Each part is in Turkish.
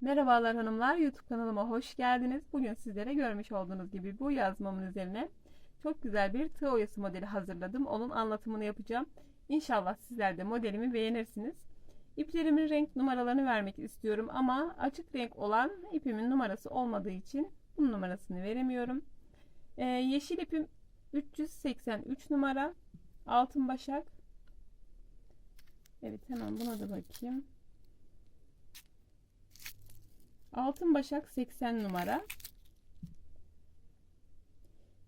Merhabalar hanımlar, YouTube kanalıma hoş geldiniz. Bugün sizlere görmüş olduğunuz gibi bu yazmamın üzerine çok güzel bir tığ oyası modeli hazırladım. Onun anlatımını yapacağım. İnşallah sizler de modelimi beğenirsiniz. İplerimin renk numaralarını vermek istiyorum ama açık renk olan ipimin numarası olmadığı için bunun numarasını veremiyorum. Ee, yeşil ipim 383 numara altın başak. Evet hemen buna da bakayım. Altın başak 80 numara.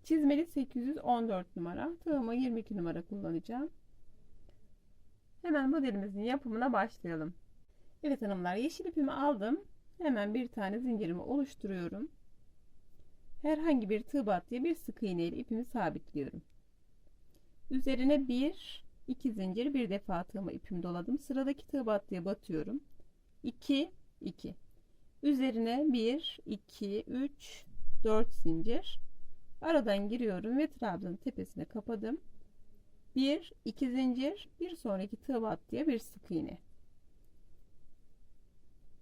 Çizmeli 814 numara. Tığımı 22 numara kullanacağım. Hemen modelimizin yapımına başlayalım. Evet hanımlar yeşil ipimi aldım. Hemen bir tane zincirimi oluşturuyorum. Herhangi bir tığ battıya bir sık iğne ile ipimi sabitliyorum. Üzerine bir, iki zincir bir defa tığımı ipimi doladım. Sıradaki tığ battıya batıyorum. 2, 2. Üzerine 1, 2, 3, 4 zincir. Aradan giriyorum ve trabzanın tepesine kapadım. 1, 2 zincir, bir sonraki tığ battıya bir sık iğne.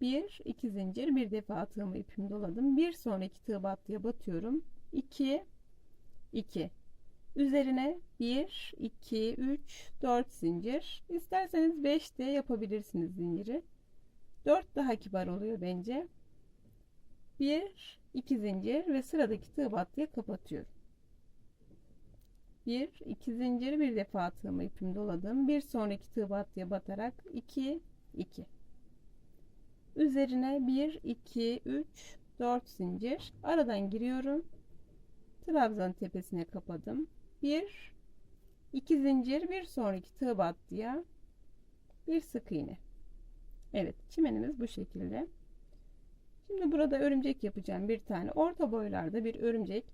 1, 2 zincir, bir defa tığımı ipimi doladım. Bir sonraki tığ battıya batıyorum. 2, 2. Üzerine 1, 2, 3, 4 zincir. İsterseniz 5 de yapabilirsiniz zinciri. 4 daha kibar oluyor bence. 1 2 zincir ve sıradaki tığ battıya kapatıyorum. 1 2 zincir bir defa tığımı ipimi doladım. Bir sonraki tığ battıya batarak 2 2. Üzerine 1 2 3 4 zincir aradan giriyorum. Trabzan tepesine kapadım. 1 2 zincir bir sonraki tığ battıya bir sık iğne. Evet çimenimiz bu şekilde. Şimdi burada örümcek yapacağım bir tane. Orta boylarda bir örümcek.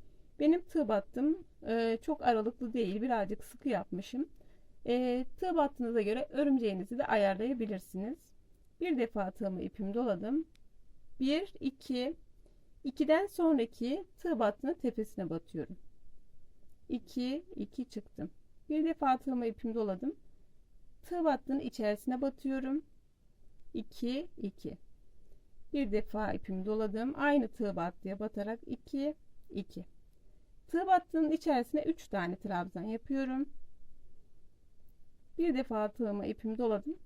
Benim tığ battım e, çok aralıklı değil. Birazcık sıkı yapmışım. E, tığ battığınıza göre örümceğinizi de ayarlayabilirsiniz. Bir defa tığımı ipimi doladım. 1, 2, 2'den sonraki tığ battığının tepesine batıyorum. 2, 2 çıktım. Bir defa tığımı ipimi doladım. Tığ battığının içerisine batıyorum. 2 2 bir defa ipimi doladım. Aynı tığ battıya batarak 2 2 tığ battığının içerisine 3 tane trabzan yapıyorum. Bir defa tığıma ipimi doladım.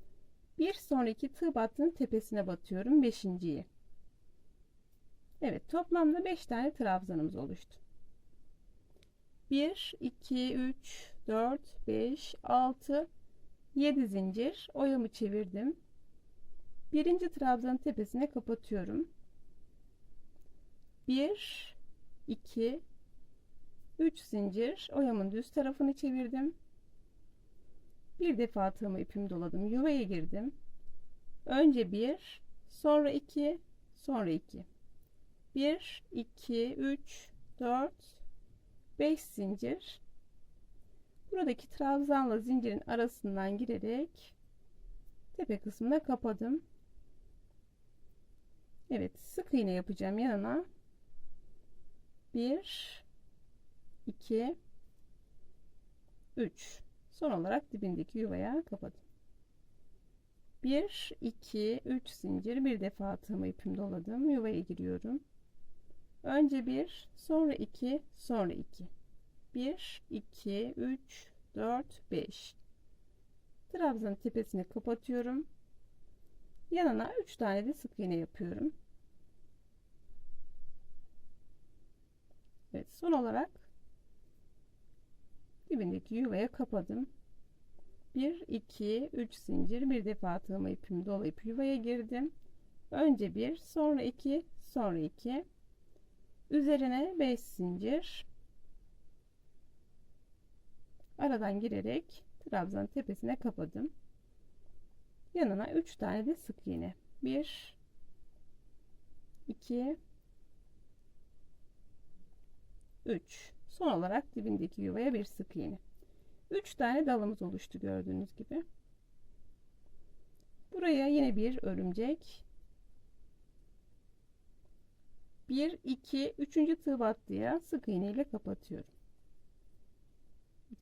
Bir sonraki tığ battığının tepesine batıyorum beşinciyi. Evet toplamda 5 tane trabzanımız oluştu. 1 2 3 4 5 6 7 zincir. Oyamı çevirdim birinci trabzanın tepesine kapatıyorum. 1 2 3 zincir oyamın düz tarafını çevirdim. Bir defa tığımı ipimi doladım. Yuvaya girdim. Önce 1, sonra 2, sonra 2. 1 2 3 4 5 zincir. Buradaki trabzanla zincirin arasından girerek tepe kısmına kapadım. Evet sık iğne yapacağım. Yanına 1 2 3 son olarak dibindeki yuvaya kapadım. 1 2 3 zincir bir defa tığımı ipimi doladım. Yuvaya giriyorum. Önce 1 sonra 2 sonra 2 1 2 3 4 5 trabzanın tepesini kapatıyorum yanına 3 tane de sık iğne yapıyorum. Evet son olarak dibindeki yuvaya kapadım. 1 2 3 zincir bir defa tığımı ipimi dolayıp yuvaya girdim. Önce 1 sonra 2 sonra 2 üzerine 5 zincir. Aradan girerek trabzan tepesine kapadım yanına 3 tane de sık iğne 1 2 3 son olarak dibindeki yuvaya bir sık iğne 3 tane dalımız oluştu gördüğünüz gibi. Buraya yine bir örümcek. 1 2 3. tığ battıya sık iğne ile kapatıyorum.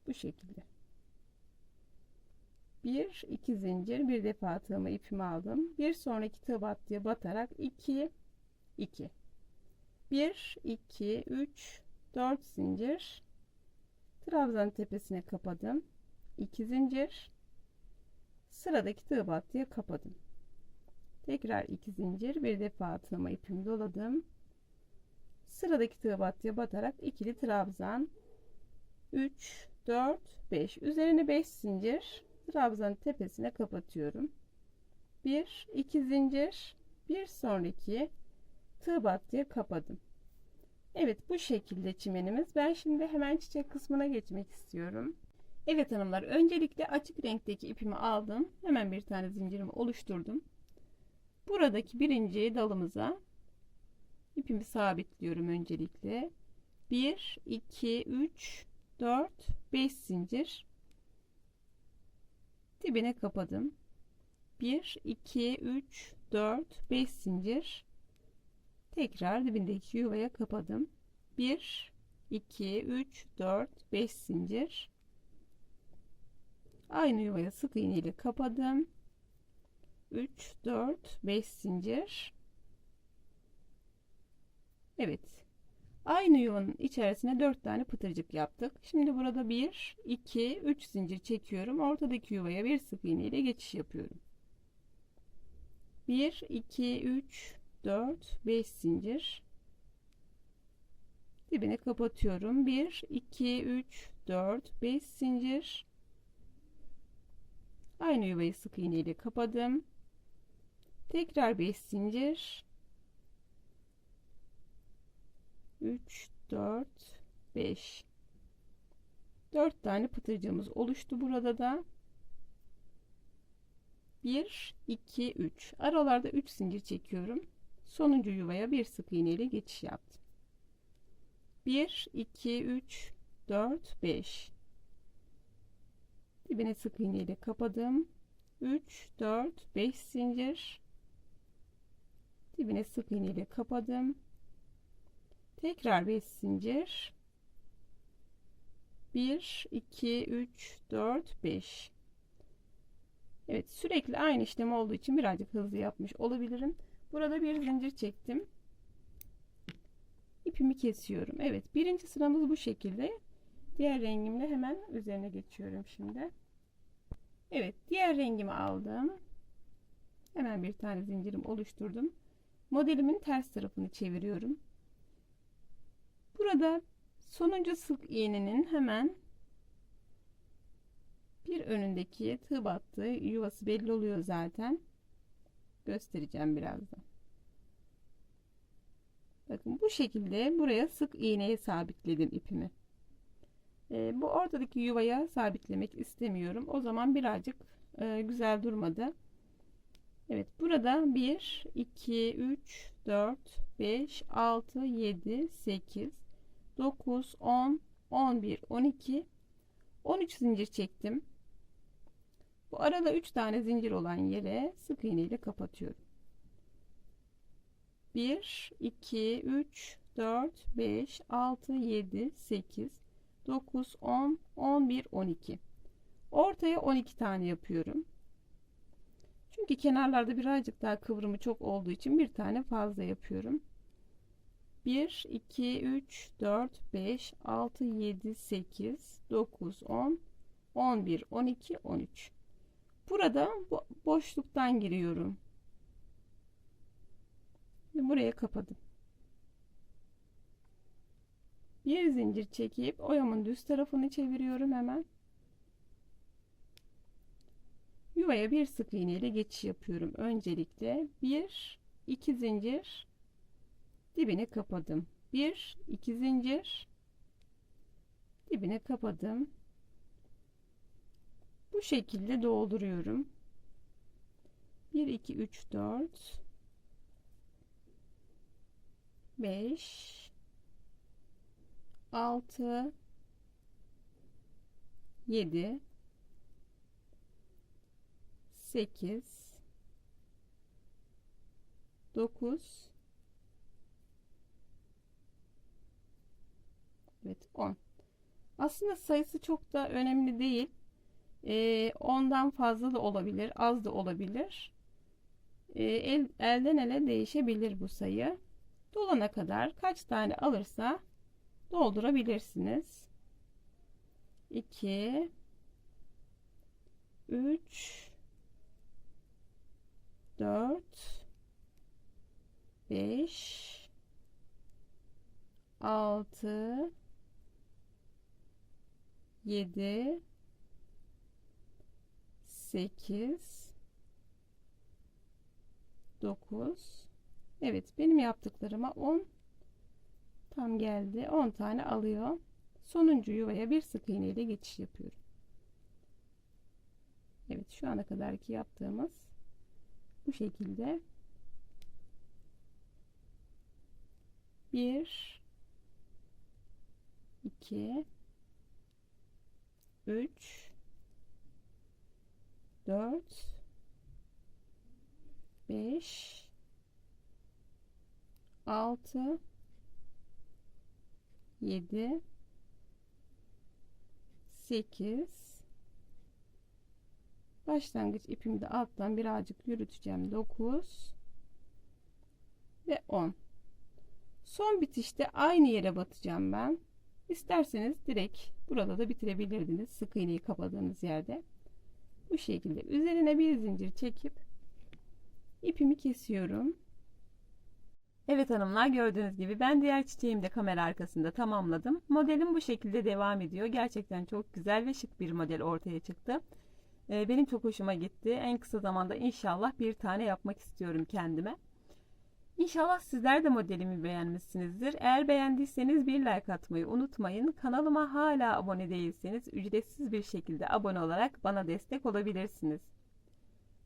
Bu şekilde 1 2 zincir. Bir defa tığımı ipimi aldım. Bir sonraki tığ battıya batarak 2 2 1 2 3 4 zincir. Trabzan tepesine kapadım. 2 zincir. Sıradaki tığ battıya kapadım. Tekrar 2 zincir. Bir defa tığıma ipimi doladım. Sıradaki tığ battıya batarak ikili trabzan. 3 4 5 üzerine 5 zincir trabzanın tepesine kapatıyorum. 1 2 zincir. Bir sonraki tığ battıya kapadım. Evet bu şekilde çimenimiz. Ben şimdi hemen çiçek kısmına geçmek istiyorum. Evet hanımlar öncelikle açık renkteki ipimi aldım. Hemen bir tane zincirimi oluşturdum. Buradaki birinci dalımıza ipimi sabitliyorum öncelikle. 1 2 3 4 5 zincir dibine kapadım. 1 2 3 4 5 zincir. Tekrar dibindeki yuvaya kapadım. 1 2 3 4 5 zincir. Aynı yuvaya sık iğne ile kapadım. 3 4 5 zincir. Evet Aynı yuvanın içerisine 4 tane pıtırcık yaptık. Şimdi burada 1, 2, 3 zincir çekiyorum. Ortadaki yuvaya bir sık iğne ile geçiş yapıyorum. 1, 2, 3, 4, 5 zincir. Dibine kapatıyorum. 1, 2, 3, 4, 5 zincir. Aynı yuvayı sık iğne ile kapadım. Tekrar 5 zincir. 3 4 5 4 tane pıtırcığımız oluştu burada da. 1 2 3 aralarda 3 zincir çekiyorum. Sonuncu yuvaya bir sık iğne ile geçiş yaptım. 1 2 3 4 5 dibine sık iğne ile kapadım. 3 4 5 zincir. Dibine sık iğne ile kapadım tekrar 5 zincir. 1 2 3 4 5 Evet sürekli aynı işlem olduğu için birazcık hızlı yapmış olabilirim. Burada bir zincir çektim. İpimi kesiyorum. Evet birinci sıramız bu şekilde. Diğer rengimle hemen üzerine geçiyorum şimdi. Evet diğer rengimi aldım. Hemen bir tane zincirim oluşturdum. Modelimin ters tarafını çeviriyorum Burada sonuncu sık iğnenin hemen bir önündeki tığ battığı yuvası belli oluyor zaten. Göstereceğim birazdan. Bakın bu şekilde buraya sık iğneye sabitledim ipimi. E, bu ortadaki yuvaya sabitlemek istemiyorum. O zaman birazcık e, güzel durmadı. Evet burada 1, 2, 3, 4, 5, 6, 7, 8, 9, 10, 11, 12, 13 zincir çektim. Bu arada 3 tane zincir olan yere sık iğne ile kapatıyorum. 1, 2, 3, 4, 5, 6, 7, 8, 9, 10, 11, 12. Ortaya 12 tane yapıyorum. Çünkü kenarlarda birazcık daha kıvrımı çok olduğu için bir tane fazla yapıyorum. 1, 2, 3, 4, 5, 6, 7, 8, 9, 10, 11, 12, 13. Burada boşluktan giriyorum. Ve buraya kapadım. Bir zincir çekip oyamın düz tarafını çeviriyorum hemen. Yuvaya bir sık iğne ile geçiş yapıyorum. Öncelikle bir, iki zincir dibine kapadım. Bir, iki zincir. Dibine kapadım. Bu şekilde dolduruyorum. 1 2 3 4 5 6 7 8 9 Evet 10. Aslında sayısı çok da önemli değil. E, ondan fazla da olabilir, az da olabilir. E, el, elden ele değişebilir bu sayı. Dolana kadar kaç tane alırsa doldurabilirsiniz. 2 3 4 5 6 7 8 9 Evet benim yaptıklarıma 10 tam geldi. 10 tane alıyor. Sonuncu yuvaya bir sık iğne ile geçiş yapıyorum. Evet şu ana kadarki yaptığımız bu şekilde. Bir iki üç. Dört. Beş. Altı. Yedi. Sekiz. Başlangıç ipimi de alttan birazcık yürüteceğim. 9 ve 10 son bitişte aynı yere batacağım ben isterseniz direkt burada da bitirebilirdiniz sık iğneyi kapadığınız yerde bu şekilde üzerine bir zincir çekip ipimi kesiyorum Evet hanımlar gördüğünüz gibi ben diğer çiçeğimi de kamera arkasında tamamladım. Modelim bu şekilde devam ediyor. Gerçekten çok güzel ve şık bir model ortaya çıktı. Ee, benim çok hoşuma gitti. En kısa zamanda inşallah bir tane yapmak istiyorum kendime. İnşallah sizler de modelimi beğenmişsinizdir. Eğer beğendiyseniz bir like atmayı unutmayın. Kanalıma hala abone değilseniz ücretsiz bir şekilde abone olarak bana destek olabilirsiniz.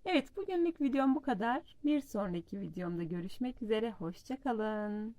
Evet bugünlük videom bu kadar. Bir sonraki videomda görüşmek üzere. Hoşçakalın.